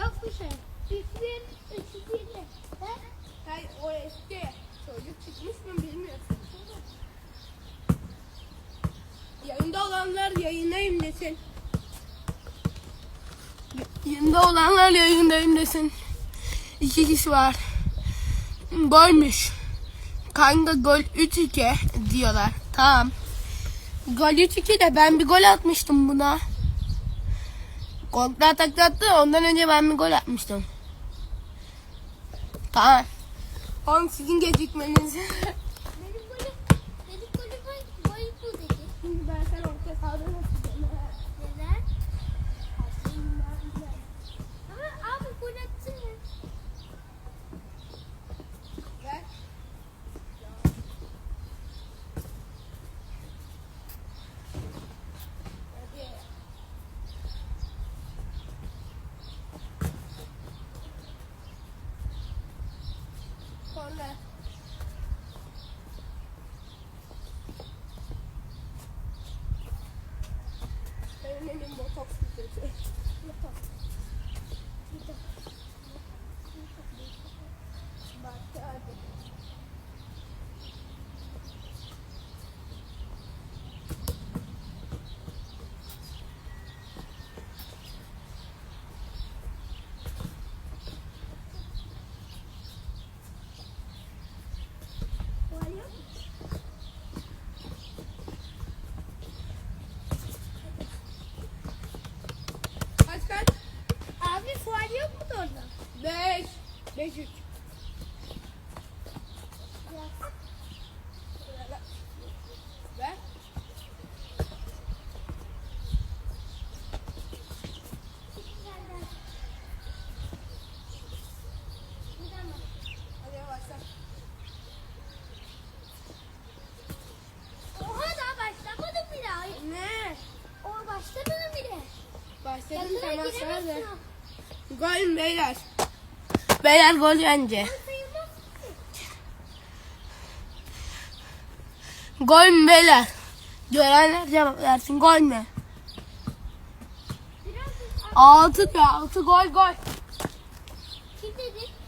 Yok bir şey. Çiftliğin, e, çiftliğin. Hayır o eski. Çocuk çıkmış mı bilmiyorsun. Yayında olanlar yayındayım desin. Yayında olanlar yayındayım desin. İki kişi var. Golmüş. Kanka gol 3-2 diyorlar. Tamam. Gol 3-2 de ben bir gol atmıştım buna. Kontra taklattı. Ondan önce ben bir gol atmıştım. Tamam. Oğlum sizin gecikmeniz. Hadi başla. Oha daha başlamadım bile. Ne? O başlamadım bile. Başladım Yakına tamam giremezsin söyle. ha. Gol beyler. Beyler gol bence. Gol mü beyler? Görenler cevap versin. Gol mü? Altı ya. Altı gol gol. Kim dedi?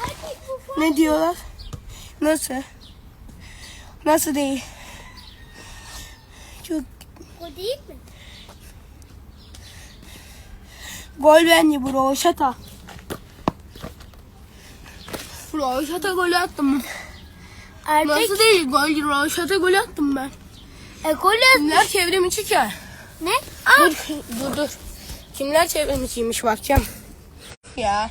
Erkek. Ne diyorlar? Nasıl? Nasıl değil? Çok O değil mi? gol bence bu Roşata. Roşata golü attım. Nasıl değil? Gol Roşata golü attım ben. E gol Kimler çevrim içi ki? Ne? Dur, dur, dur. Kimler çevrim içiymiş bakacağım. Ya.